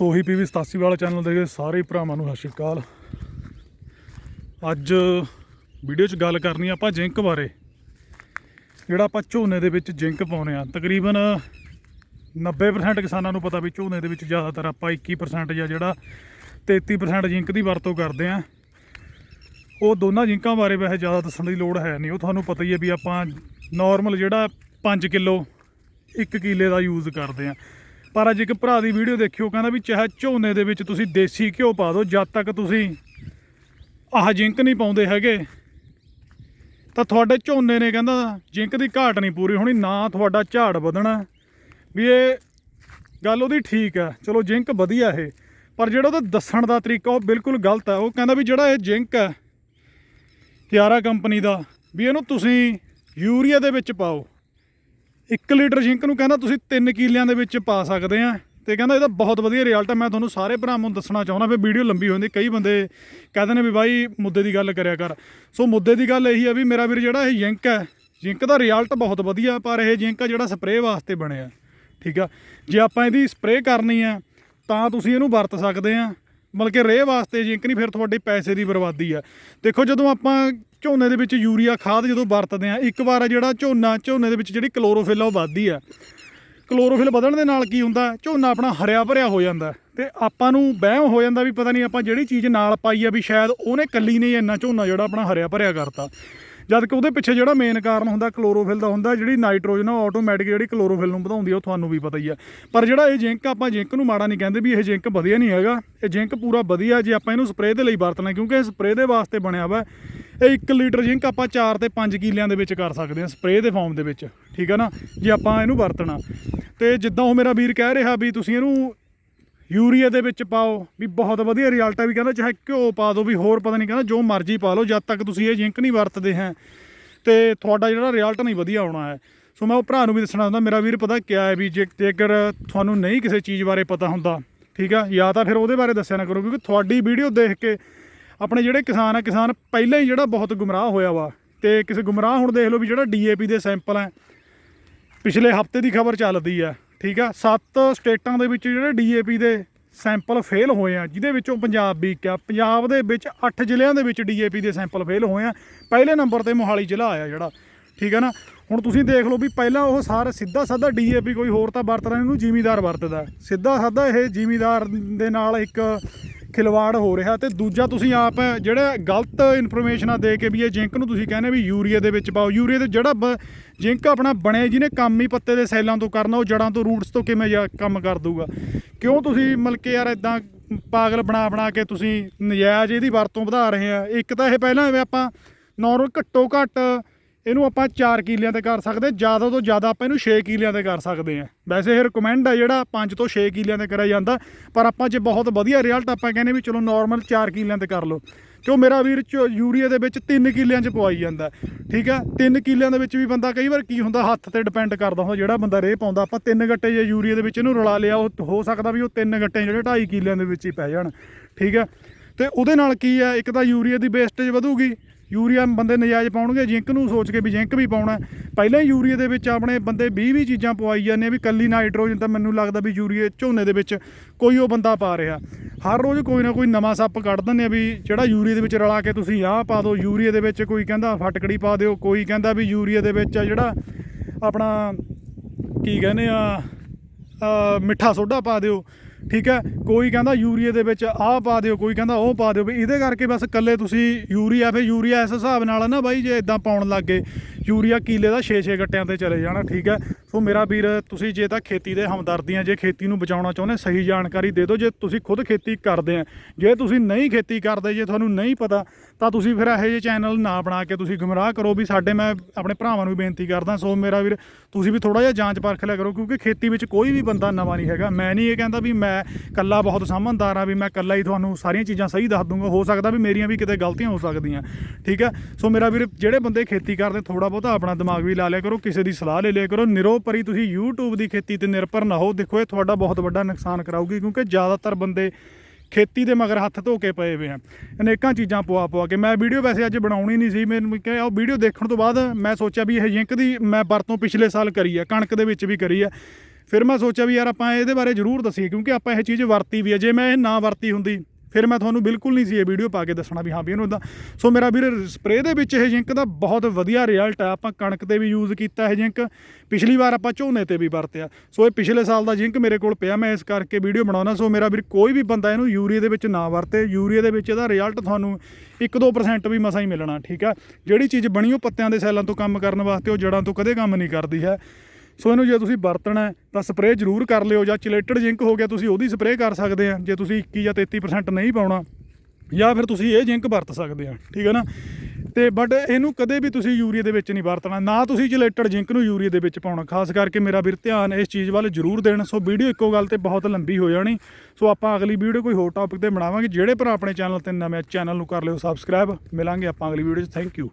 ਸੋਹੀ PV 87 ਵਾਲਾ channel ਦੇ ਸਾਰੇ ਭਰਾਵਾਂ ਨੂੰ ਸਤਿ ਸ਼੍ਰੀ ਅਕਾਲ। ਅੱਜ ਵੀਡੀਓ 'ਚ ਗੱਲ ਕਰਨੀ ਆਪਾਂ ਜਿੰਕ ਬਾਰੇ। ਜਿਹੜਾ ਆਪਾਂ ਝੋਨੇ ਦੇ ਵਿੱਚ ਜਿੰਕ ਪਾਉਨੇ ਆ, ਤਕਰੀਬਨ 90% ਕਿਸਾਨਾਂ ਨੂੰ ਪਤਾ ਵੀ ਝੋਨੇ ਦੇ ਵਿੱਚ ਜ਼ਿਆਦਾਤਰ ਆਪਾਂ 21% ਜਾਂ ਜਿਹੜਾ 33% ਜਿੰਕ ਦੀ ਵਰਤੋਂ ਕਰਦੇ ਆ। ਉਹ ਦੋਨਾਂ ਜਿੰਕਾਂ ਬਾਰੇ ਵੈਸੇ ਜ਼ਿਆਦਾ ਦੱਸਣ ਦੀ ਲੋੜ ਹੈ ਨਹੀਂ। ਉਹ ਤੁਹਾਨੂੰ ਪਤਾ ਹੀ ਹੈ ਵੀ ਆਪਾਂ ਨਾਰਮਲ ਜਿਹੜਾ 5 ਕਿਲੋ 1 ਕਿਲੇ ਦਾ ਯੂਜ਼ ਕਰਦੇ ਆ। ਪਰ ਅੱਜ ਇੱਕ ਭਰਾ ਦੀ ਵੀਡੀਓ ਦੇਖਿਓ ਕਹਿੰਦਾ ਵੀ ਚਾਹੇ ਝੋਨੇ ਦੇ ਵਿੱਚ ਤੁਸੀਂ ਦੇਸੀ ਘਿਓ ਪਾ ਦਿਓ, ਜਦ ਤੱਕ ਤੁਸੀਂ ਆਹ ਜਿੰਕ ਨਹੀਂ ਪਾਉਂਦੇ ਹੈਗੇ। ਤਾਂ ਤੁਹਾਡੇ ਝੋਨੇ ਨੇ ਕਹਿੰਦਾ, ਜਿੰਕ ਦੀ ਘਾਟ ਨਹੀਂ ਪੂਰੀ ਹੋਣੀ, ਨਾ ਤੁਹਾਡਾ ਝਾੜ ਵਧਣਾ। ਵੀ ਇਹ ਗੱਲ ਉਹਦੀ ਠੀਕ ਹੈ, ਚਲੋ ਜਿੰਕ ਵਧੀਆ ਇਹ, ਪਰ ਜਿਹੜਾ ਉਹਦਾ ਦੱਸਣ ਦਾ ਤਰੀਕਾ ਉਹ ਬਿਲਕੁਲ ਗਲਤ ਹੈ। ਉਹ ਕਹਿੰਦਾ ਵੀ ਜਿਹੜਾ ਇਹ ਜਿੰਕ ਹੈ, ਕਿਆਰਾ ਕੰਪਨੀ ਦਾ, ਵੀ ਇਹਨੂੰ ਤੁਸੀਂ ਯੂਰੀਆ ਦੇ ਵਿੱਚ ਪਾਓ। 1 ਲੀਟਰ ਜਿੰਕ ਨੂੰ ਕਹਿੰਦਾ ਤੁਸੀਂ 3 ਕਿੱਲਿਆਂ ਦੇ ਵਿੱਚ ਪਾ ਸਕਦੇ ਆ। ਤੇ ਕਹਿੰਦਾ ਇਹਦਾ ਬਹੁਤ ਵਧੀਆ ਰਿਜ਼ਲਟ ਹੈ ਮੈਂ ਤੁਹਾਨੂੰ ਸਾਰੇ ਭਰਾਵਾਂ ਨੂੰ ਦੱਸਣਾ ਚਾਹੁੰਦਾ ਫਿਰ ਵੀਡੀਓ ਲੰਬੀ ਹੋ ਜਾਂਦੀ, ਕਈ ਬੰਦੇ ਕਹਿੰਦੇ ਨੇ ਵੀ ਬਾਈ ਮੁੱਦੇ ਦੀ ਗੱਲ ਕਰਿਆ ਕਰ। ਸੋ ਮੁੱਦੇ ਦੀ ਗੱਲ ਇਹੀ ਹੈ ਵੀ ਮੇਰਾ ਵੀਰ ਜਿਹੜਾ ਇਹ ਜਿੰਕ ਹੈ ਜਿੰਕ ਦਾ ਰਿਜ਼ਲਟ ਬਹੁਤ ਵਧੀਆ, ਪਰ ਇਹ ਜਿੰਕ ਆ ਜਿਹੜਾ ਸਪਰੇਅ ਵਾਸਤੇ ਬਣਿਆ। ਠੀਕ ਆ? ਜੇ ਆਪਾਂ ਇਹਦੀ ਸਪਰੇਅ ਕਰਨੀ ਆ, ਤਾਂ ਤੁਸੀਂ ਇਹਨੂੰ ਵਰਤ ਸਕਦੇ ਆ। ਬਲਕਿ ਰੇਹ ਵਾਸਤੇ ਜਿੰਕ ਨਹੀਂ, ਫਿਰ ਤੁਹਾਡੇ ਪੈਸੇ ਦੀ ਬਰਬਾਦੀ ਆ। ਦੇਖੋ ਜਦੋਂ ਆਪਾਂ ਝੋਨੇ ਦੇ ਵਿੱਚ ਯੂਰੀਆ ਖਾਦ ਜਦੋਂ ਵਰਤਦੇ ਆ, ਇੱਕ ਵਾਰ ਜਿਹੜਾ ਝੋਨਾ, ਝੋਨੇ ਦੇ ਵਿੱਚ ਜਿਹੜੀ ਕਲੋਰੋਫਿਲ ਆ ਉਹ ਵੱਧਦੀ ਆ। ਕਲੋਰੋਫਿਲ ਵਧਣ ਦੇ ਨਾਲ ਕੀ ਹੁੰਦਾ? ਝੋਨਾ ਆਪਣਾ ਹਰਿਆ ਭਰਿਆ ਹੋ ਜਾਂਦਾ। ਤੇ ਆਪਾਂ ਨੂੰ ਵਹਿਮ ਹੋ ਜਾਂਦਾ ਵੀ ਪਤਾ ਨਹੀਂ ਆਪਾਂ ਜਿਹੜੀ ਚੀਜ਼ ਨਾਲ ਪਾਈ ਆ ਵੀ ਸ਼ਾਇਦ ਉਹਨੇ ਕੱਲੀ ਨੇ ਇੰਨਾ ਝੋਨਾ ਜਿਹੜਾ ਆਪਣਾ ਹਰਿਆ ਭਰਿਆ ਕਰਤਾ। ਜਦ ਕਿ ਉਹਦੇ ਪਿੱਛੇ ਜਿਹੜਾ ਮੇਨ ਕਾਰਨ ਹੁੰਦਾ ਕਲੋਰੋਫਿਲ ਦਾ ਹੁੰਦਾ, ਜਿਹੜੀ ਨਾਈਟ੍ਰੋਜਨ ਉਹ ਆਟੋਮੈਟਿਕ ਜਿਹੜੀ ਕਲੋਰੋਫਿਲ ਨੂੰ ਵਧਾਉਂਦੀ ਆ, ਉਹ ਤੁਹਾਨੂੰ ਵੀ ਪਤਾ ਹੀ ਆ। ਪਰ ਜਿਹੜਾ ਇਹ ਜਿੰਕ ਆਪਾਂ ਜਿੰਕ ਨੂੰ ਮਾੜਾ ਨਹੀਂ ਕਹਿੰਦੇ ਵੀ ਇਹ ਜਿੰਕ ਵਧੀਆ ਨਹੀਂ ਹੈਗਾ। ਇਹ ਜਿੰਕ ਪੂਰਾ ਵਧੀਆ ਜੇ ਆਪਾਂ ਇਹਨੂੰ ਸਪਰੇਅ ਦੇ ਲਈ ਵਰਤਣਾ, ਕਿਉਂਕਿ ਇਹ ਸਪਰੇਅ ਦੇ ਵਾਸਤੇ ਬਣਿਆ ਵਾ। ਇਹ 1 ਲੀਟਰ ਜਿੰਕ ਆਪਾਂ 4 ਤੇ 5 ਕਿਲਿਆਂ ਦੇ ਵਿੱਚ ਕਰ ਸਕਦੇ ਹਾਂ ਸਪਰੇਅ ਦੇ ਫਾਰਮ ਦੇ ਵਿੱਚ। ਠੀਕ ਆ ਨਾ? ਜੇ ਆਪਾਂ ਇਹਨੂੰ ਵਰਤਣਾ। ਤੇ ਜਿੱਦਾਂ ਉਹ ਮੇਰਾ ਵੀਰ ਕਹਿ ਰਿਹਾ ਵੀ ਤੁਸੀਂ ਇਹਨੂੰ ਯੂਰੀਆ ਦੇ ਵਿੱਚ ਪਾਓ, ਵੀ ਬਹੁਤ ਵਧੀਆ ਰਿਜ਼ਲਟ ਹੈ ਵੀ ਕਹਿੰਦਾ ਚਾਹੇ ਘਿਓ ਪਾ ਦਿਓ ਵੀ ਹੋਰ ਪਤਾ ਨਹੀਂ ਕਹਿੰਦਾ ਜੋ ਮਰਜ਼ੀ ਪਾ ਲਓ, ਜਦ ਤੱਕ ਤੁਸੀਂ ਇਹ ਜਿੰਕ ਨਹੀਂ ਵਰਤਦੇ ਹੈ। ਤੇ ਤੁਹਾਡਾ ਜਿਹੜਾ ਰਿਜ਼ਲਟ ਨਹੀਂ ਵਧੀਆ ਆਉਣਾ ਹੈ। ਸੋ ਮੈਂ ਉਹ ਭਰਾ ਨੂੰ ਵੀ ਦੱਸਣਾ ਹੁੰਦਾ ਮੇਰਾ ਵੀਰ ਪਤਾ ਕਿਆ ਹੈ ਵੀ ਜੇ ਜੇਕਰ ਤੁਹਾਨੂੰ ਨਹੀਂ ਕਿਸੇ ਚੀਜ਼ ਬਾਰੇ ਪਤਾ ਹੁੰਦਾ, ਠੀਕ ਆ? ਜਾਂ ਤਾਂ ਫਿਰ ਉਹਦੇ ਬਾਰੇ ਦੱਸਿਆ ਨਾ ਕਰੋ, ਕਿਉਂਕਿ ਤੁਹਾਡੀ ਵੀਡੀਓ ਦੇਖ ਕੇ ਆਪਣੇ ਜਿਹੜੇ ਕਿਸਾਨ ਆ, ਕਿਸਾਨ ਪਹਿਲਾਂ ਹੀ ਜਿਹੜਾ ਬਹੁਤ ਗੁੰਮਰਾਹ ਹੋਇਆ ਵਾ। ਤੇ ਕਿਸੇ ਗੁੰਮਰਾਹ ਹੁਣ ਦੇਖ ਲਓ ਵੀ ਜਿਹੜਾ ਡੀਏਪੀ ਦੇ ਸੈਂਪਲ ਹੈ, ਪਿਛਲੇ ਹਫ਼ਤੇ ਦੀ ਖਬਰ ਚੱਲਦੀ ਆ ਠੀਕ ਆ ਸੱਤ ਸਟੇਟਾਂ ਦੇ ਵਿੱਚ ਜਿਹੜੇ ਡੀਏਪੀ ਦੇ ਸੈਂਪਲ ਫੇਲ ਹੋਏ ਆ ਜਿਹਦੇ ਵਿੱਚੋਂ ਪੰਜਾਬ ਵੀ ਇੱਕ ਆ। ਪੰਜਾਬ ਦੇ ਵਿੱਚ 8 ਜ਼ਿਲ੍ਹਿਆਂ ਦੇ ਵਿੱਚ ਡੀਏਪੀ ਦੇ ਸੈਂਪਲ ਫੇਲ ਹੋਏ ਆ। ਪਹਿਲੇ ਨੰਬਰ ਤੇ ਮੋਹਾਲੀ ਜ਼ਿਲ੍ਹਾ ਆਇਆ ਜਿਹੜਾ ਠੀਕ ਹੈ ਨਾ? ਹੁਣ ਤੁਸੀਂ ਦੇਖ ਲਓ ਵੀ ਪਹਿਲਾਂ ਉਹ ਸਾਰਾ ਸਿੱਧਾ ਸਾਦਾ ਡੀਏਪੀ ਕੋਈ ਹੋਰ ਤਾਂ ਵਰਤਦਾ ਨਹੀਂ, ਇਹਨੂੰ ਜ਼ਿਮੀਦਾਰ ਵਰਤਦਾ। ਸਿੱਧਾ ਸਾਦਾ ਇਹ ਜ਼ਿਮੀਦਾਰ ਦੇ ਨਾਲ ਇੱਕ ਖਿਲਵਾੜ ਹੋ ਰਿਹਾ ਤੇ ਦੂਜਾ ਤੁਸੀਂ ਆਪ ਜਿਹੜਾ ਗਲਤ ਇਨਫੋਰਮੇਸ਼ਨਾਂ ਦੇ ਕੇ ਵੀ ਇਹ ਜਿੰਕ ਨੂੰ ਤੁਸੀਂ ਕਹਿੰਦੇ ਵੀ ਯੂਰੀਆ ਦੇ ਵਿੱਚ ਪਾਓ। ਯੂਰੀਆ ਦੇ ਜਿਹੜਾ ਬ- ਜਿੰਕ ਆਪਣਾ ਬਣੇ ਜਿਹਨੇ ਕੰਮ ਹੀ ਪੱਤੇ ਦੇ ਸੈੱਲਾਂ ਤੋਂ ਕਰਨਾ, ਉਹ ਜੜਾਂ ਤੋਂ ਰੂਟਸ ਤੋਂ ਕਿਵੇਂ ਜਾ- ਕੰਮ ਕਰ ਦੂਗਾ ਕਿਉਂ ਤੁਸੀਂ ਮਤਲਬ ਕਿ ਯਾਰ ਇਦਾਂ ਪਾਗਲ ਬਣਾ ਬਣਾ ਕੇ ਤੁਸੀਂ ਨਜਾਇਜ਼ ਇਹਦੀ ਵਰਤੋਂ ਵਧਾ ਰਹੇ ਆ? ਇੱਕ ਤਾਂ ਇਹ ਪਹਿਲਾਂ ਐਵੇਂ ਆਪਾਂ ਨੌਰਮਲ ਘੱਟੋ ਘੱਟ ਇਹਨੂੰ ਆਪਾਂ 4 ਕਿੱਲਿਆਂ ਤੇ ਕਰ ਸਕਦੇ, ਜ਼ਿਆਦਾ ਤੋਂ ਜ਼ਿਆਦਾ ਆਪਾਂ ਇਹਨੂੰ 6 ਕਿੱਲਿਆਂ ਤੇ ਕਰ ਸਕਦੇ ਆ ਵੈਸੇ ਇਹ ਰეკਮੈਂਡ ਆ ਜਿਹੜਾ 5 ਤੋਂ 6 ਕਿੱਲਿਆਂ ਤੇ ਕਰਿਆ ਜਾਂਦਾ, ਪਰ ਆਪਾਂ ਜੇ ਬਹੁਤ ਵਧੀਆ ਰਿਜ਼ਲਟ ਆਪਾਂ ਕਹਿੰਦੇ ਵੀ ਚਲੋ ਨਾਰਮਲ 4 ਕਿੱਲਿਆਂ ਤੇ ਕਰ ਲਓ। ਕਿਉਂ ਮੇਰਾ ਵੀਰ ਚ ਯੂਰੀਆ ਦੇ ਵਿੱਚ 3 ਕਿੱਲਿਆਂ ਚ ਪਵਾਈ ਜਾਂਦਾ। ਠੀਕ ਆ? 3 ਕਿੱਲਿਆਂ ਦੇ ਵਿੱਚ ਵੀ ਬੰਦਾ ਕਈ ਵਾਰ ਕੀ ਹੁੰਦਾ, ਹੱਥ ਤੇ ਡਿਪੈਂਡ ਕਰਦਾ ਹੁੰਦਾ, ਜਿਹੜਾ ਬੰਦਾ ਰੇਹ ਪਾਉਂਦਾ, ਆਪਾਂ ਤਿੰਨ ਗੱਟੇ ਜੇ ਯੂਰੀਆ ਦੇ ਵਿੱਚ ਇਹਨੂੰ ਰਲਾ ਲਿਆ, ਉਹ ਹੋ ਸਕਦਾ ਵੀ ਉਹ ਤਿੰਨ ਗੱਟੇ ਜਿਹੜੇ 2.5 ਕਿੱਲਿਆਂ ਦੇ ਵਿੱਚ ਹੀ ਪੈ ਜਾਣ। ਠੀਕ ਆ? ਤੇ ਉਹਦੇ ਨਾਲ ਕੀ ਆ, ਇੱਕ ਤਾਂ ਯੂਰੀਆ ਦੀ ਵੇਸਟੇਜ ਵਧੂਗੀ ਯੂਰੀਆ ਬੰਦੇ ਨਜਾਇਜ਼ ਪਾਉਣਗੇ, ਜਿੰਕ ਨੂੰ ਸੋਚ ਕੇ ਵੀ ਜਿੰਕ ਵੀ ਪਾਉਣਾ ਪਹਿਲਾਂ ਹੀ ਯੂਰੀਆ ਦੇ ਵਿੱਚ ਆਪਣੇ ਬੰਦੇ 20 20 ਚੀਜ਼ਾਂ ਪਵਾਈ ਜਾਂਦੇ ਆ ਵੀ ਕੱਲੀ ਨਾਈਟ੍ਰੋਜਨ ਤਾਂ ਮੈਨੂੰ ਲੱਗਦਾ ਵੀ ਯੂਰੀਆ ਝੋਨੇ ਦੇ ਵਿੱਚ ਕੋਈ ਉਹ ਬੰਦਾ ਪਾ ਰਿਹਾ। ਹਰ ਰੋਜ਼ ਕੋਈ ਨਾ ਕੋਈ ਨਵਾਂ ਸੱਪ ਕੱਢ ਦਿੰਦੇ ਆ ਵੀ ਜਿਹੜਾ ਯੂਰੀਆ ਦੇ ਵਿੱਚ ਰਲਾ ਕੇ ਤੁਸੀਂ ਆਹ ਪਾ ਦਿਓ ਯੂਰੀਆ ਦੇ ਵਿੱਚ ਕੋਈ ਕਹਿੰਦਾ ਫਟਕੜੀ ਪਾ ਦਿਓ, ਕੋਈ ਕਹਿੰਦਾ ਵੀ ਯੂਰੀਆ ਦੇ ਵਿੱਚ ਆ ਜਿਹੜਾ ਆਪਣਾ ਕੀ ਕਹਿੰਦੇ ਆ ਮਿੱਠਾ ਸੋਡਾ ਪਾ ਦਿਓ। ਠੀਕ ਹੈ? ਕੋਈ ਕਹਿੰਦਾ ਯੂਰੀਆ ਦੇ ਵਿੱਚ ਆਹ ਪਾ ਦਿਓ, ਕੋਈ ਕਹਿੰਦਾ ਉਹ ਪਾ ਦਿਓ, ਵੀ ਇਹਦੇ ਕਰਕੇ ਬਸ ਇਕੱਲੇ ਤੁਸੀਂ ਯੂਰੀਆ ਫੇ ਯੂਰੀਆ ਇਸ ਹਿਸਾਬ ਨਾਲ ਨਾ ਬਾਈ, ਜੇ ਇਦਾਂ ਪਾਉਣ ਲੱਗੇ ਯੂਰੀਆ ਕੀਲੇ ਦਾ 6-6 ਗੱਟਿਆਂ ਤੇ ਚਲੇ ਜਾਣਾ, ਠੀਕ ਹੈ? ਸੋ ਮੇਰਾ ਵੀਰ, ਤੁਸੀਂ ਜੇ ਤਾਂ ਖੇਤੀ ਦੇ ਹਮਦਰਦੀਆਂ ਜੇ ਖੇਤੀ ਨੂੰ ਬਚਾਉਣਾ ਚਾਹੁੰਦੇ, ਸਹੀ ਜਾਣਕਾਰੀ ਦੇ ਦਿਓ। ਜੇ ਤੁਸੀਂ ਖੁਦ ਖੇਤੀ ਕਰਦੇ ਆ, ਜੇ ਤੁਸੀਂ ਨਹੀਂ ਖੇਤੀ ਕਰਦੇ, ਜੇ ਤੁਹਾਨੂੰ ਨਹੀਂ ਪਤਾ, ਤਾਂ ਤੁਸੀਂ ਫਿਰ ਇਹੋ ਜਿਹੇ ਚੈਨਲ ਨਾ ਬਣਾ ਕੇ ਤੁਸੀਂ ਗੁੰਮਰਾਹ ਕਰੋ ਵੀ ਸਾਡੇ, ਮੈਂ ਆਪਣੇ ਭਰਾਵਾਂ ਨੂੰ ਵੀ ਬੇਨਤੀ ਕਰਦਾ। ਸੋ ਮੇਰਾ ਵੀਰ, ਤੁਸੀਂ ਵੀ ਥੋੜਾ ਜਿਹਾ ਜਾਂਚ ਪਰਖ ਲਿਆ ਕਰੋ, ਕਿਉਂਕਿ ਖੇਤੀ ਵਿੱਚ ਕੋਈ ਵੀ ਬੰਦਾ ਨਵਾਂ ਨਹੀਂ ਹੈਗਾ। ਮੈਂ ਨਹੀਂ ਇਹ ਕਹਿੰਦਾ ਵੀ ਮੈਂ ਕੱਲਾ ਬਹੁਤ ਸਮਝਦਾਰ ਆ, ਵੀ ਮੈਂ ਕੱਲਾ ਹੀ ਤੁਹਾਨੂੰ ਸਾਰੀਆਂ ਚੀਜ਼ਾਂ ਸਹੀ ਦੱਸ ਦੂੰਗਾ। ਹੋ ਸਕਦਾ ਵੀ ਮੇਰੀਆਂ ਵੀ ਕਿਤੇ ਗਲਤੀਆਂ ਹੋ ਸਕਦੀਆਂ, ਠੀਕ ਹੈ ਸੋ ਮੇਰਾ ਵੀਰ, ਜਿਹੜੇ ਬੰਦੇ ਖੇਤੀ ਕਰਦੇ ਥੋੜਾ ਬਹੁਤਾ ਆਪਣਾ ਦਿਮਾਗ ਵੀ ਲਾ ਲਿਆ ਕਰੋ, ਕਿਸੇ ਦੀ ਸਲਾਹ ਲੈ ਲਿਆ ਕਰੋ, ਨਿਰੋ ਨਿਰੋਪਰੀ ਤੁਸੀਂ YouTube ਦੀ ਖੇਤੀ ਤੇ ਨਿਰਭਰ ਨਾ ਹੋ, ਦੇਖੋ ਇਹ ਤੁਹਾਡਾ ਬਹੁਤ ਵੱਡਾ ਨੁਕਸਾਨ ਕਰਾਊਗੀ, ਕਿਉਂਕਿ ਜ਼ਿਆਦਾਤਰ ਬੰਦੇ ਖੇਤੀ ਦੇ ਮਗਰ ਹੱਥ ਧੋ ਕੇ ਪਏ ਹੋਏ ਆ। ਅਨੇਕਾਂ ਚੀਜ਼ਾਂ ਪਵਾ ਪਵਾ ਕੇ। ਮੈਂ ਵੀਡੀਓ ਵੈਸੇ ਅੱਜ ਬਣਾਉਣੀ ਨਹੀਂ ਸੀ, ਮੈਨੂੰ ਕਿਹਾ ਉਹ ਵੀਡੀਓ ਦੇਖਣ ਤੋਂ ਬਾਅਦ ਮੈਂ ਸੋਚਿਆ ਵੀ ਇਹ ਜਿੰਕ ਦੀ ਮੈਂ ਵਰਤੋਂ ਪਿਛਲੇ ਸਾਲ ਕਰੀ ਆ, ਕਣਕ ਦੇ ਵਿੱਚ ਵੀ ਕਰੀ ਆ। ਫਿਰ ਮੈਂ ਸੋਚਿਆ ਵੀ ਯਾਰ ਆਪਾਂ ਇਹਦੇ ਬਾਰੇ ਜ਼ਰੂਰ ਦੱਸੀਏ, ਕਿਉਂਕਿ ਆਪਾਂ ਇਹ ਚੀਜ਼ ਵਰਤੀ ਵੀ ਹੈ ਜੇ ਮੈਂ ਇਹ ਨਾ ਵਰਤੀ ਹੁੰਦੀ ਫਿਰ ਮੈਂ ਤੁਹਾਨੂੰ ਬਿਲਕੁਲ ਨਹੀਂ ਸੀ ਇਹ ਵੀਡੀਓ ਪਾ ਕੇ ਦੱਸਣਾ ਵੀ ਹਾਂ ਵੀ ਇਹਨੂੰ ਇਦਾਂ ਸੋ ਮੇਰਾ ਵੀਰ ਸਪਰੇਅ ਦੇ ਵਿੱਚ ਇਹ ਜਿੰਕ ਦਾ ਬਹੁਤ ਵਧੀਆ ਰਿਜ਼ਲਟ ਆ। ਆਪਾਂ ਕਣਕ ਤੇ ਵੀ ਯੂਜ਼ ਕੀਤਾ ਇਹ ਜਿੰਕ ਪਿਛਲੀ ਵਾਰ ਆਪਾਂ ਝੋਨੇ ਤੇ ਵੀ ਵਰਤਿਆ। ਸੋ ਇਹ ਪਿਛਲੇ ਸਾਲ ਦਾ ਜਿੰਕ ਮੇਰੇ ਕੋਲ ਪਿਆ, ਮੈਂ ਇਸ ਕਰਕੇ ਵੀਡੀਓ ਬਣਾਉਣਾ। ਸੋ ਮੇਰਾ ਵੀਰ, ਕੋਈ ਵੀ ਬੰਦਾ ਇਹਨੂੰ ਯੂਰੀਆ ਦੇ ਵਿੱਚ ਨਾ ਵਰਤੇ। ਯੂਰੀਆ ਦੇ ਵਿੱਚ ਇਹਦਾ ਰਿਜ਼ਲਟ ਤੁਹਾਨੂੰ 1-2% ਵੀ ਮਸਾ ਹੀ ਮਿਲਣਾ, ਠੀਕ ਆ? ਜਿਹੜੀ ਚੀਜ਼ ਬਣੀ ਉਹ ਪੱਤਿਆਂ ਦੇ ਸੈੱਲਾਂ ਤੋਂ ਕੰਮ ਕਰਨ ਵਾਸਤੇ, ਉਹ ਜੜਾਂ ਤੋਂ ਕਦੇ ਕੰਮ ਨਹੀਂ ਕਰਦੀ ਹੈ। ਸੋ ਇਹਨੂੰ ਜੇ ਤੁਸੀਂ ਵਰਤਣਾ ਤਾਂ ਸਪਰੇਅ ਜ਼ਰੂਰ ਕਰ ਲਿਓ ਜਾਂ ਚਿਲੇਟਡ ਜਿੰਕ ਹੋ ਗਿਆ, ਤੁਸੀਂ ਉਹਦੀ ਸਪਰੇਅ ਕਰ ਸਕਦੇ ਆ, ਜੇ ਤੁਸੀਂ 21 ਜਾਂ 33% ਨਹੀਂ ਪਾਉਣਾ, ਜਾਂ ਫਿਰ ਤੁਸੀਂ ਇਹ ਜਿੰਕ ਵਰਤ ਸਕਦੇ ਆ, ਠੀਕ ਹੈ ਨਾ? ਤੇ ਬਟ ਇਹਨੂੰ ਕਦੇ ਵੀ ਤੁਸੀਂ ਯੂਰੀਆ ਦੇ ਵਿੱਚ ਨਹੀਂ ਵਰਤਣਾ, ਨਾ ਤੁਸੀਂ ਚਿਲੇਟਡ ਜਿੰਕ ਨੂੰ ਯੂਰੀਆ ਦੇ ਵਿੱਚ ਪਾਉਣਾ, ਖਾਸ ਕਰਕੇ ਮੇਰਾ ਵੀਰ ਧਿਆਨ ਇਸ ਚੀਜ਼ ਵੱਲ ਜ਼ਰੂਰ ਦੇਣ, ਸੋ ਵੀਡੀਓ ਇੱਕੋ ਗੱਲ ਤੇ ਬਹੁਤ ਲੰਬੀ ਹੋ ਜਾਣੀ, ਸੋ ਆਪਾਂ ਅਗਲੀ ਵੀਡੀਓ ਕੋਈ ਹੋਰ ਟੌਪਿਕ ਤੇ ਬਣਾਵਾਂਗੇ, ਜਿਹੜੇ ਭਰਾ ਆਪਣੇ ਚੈਨਲ ਤੇ ਨਵੇਂ ਚੈਨਲ ਨੂੰ ਕਰ ਲਿਓ ਸਬਸਕ੍ਰਾਈਬ ਮਿਲਾਂਗੇ ਆਪਾਂ ਅਗਲੀ ਵੀਡੀਓ 'ਚ ਥੈਂਕ ਯੂ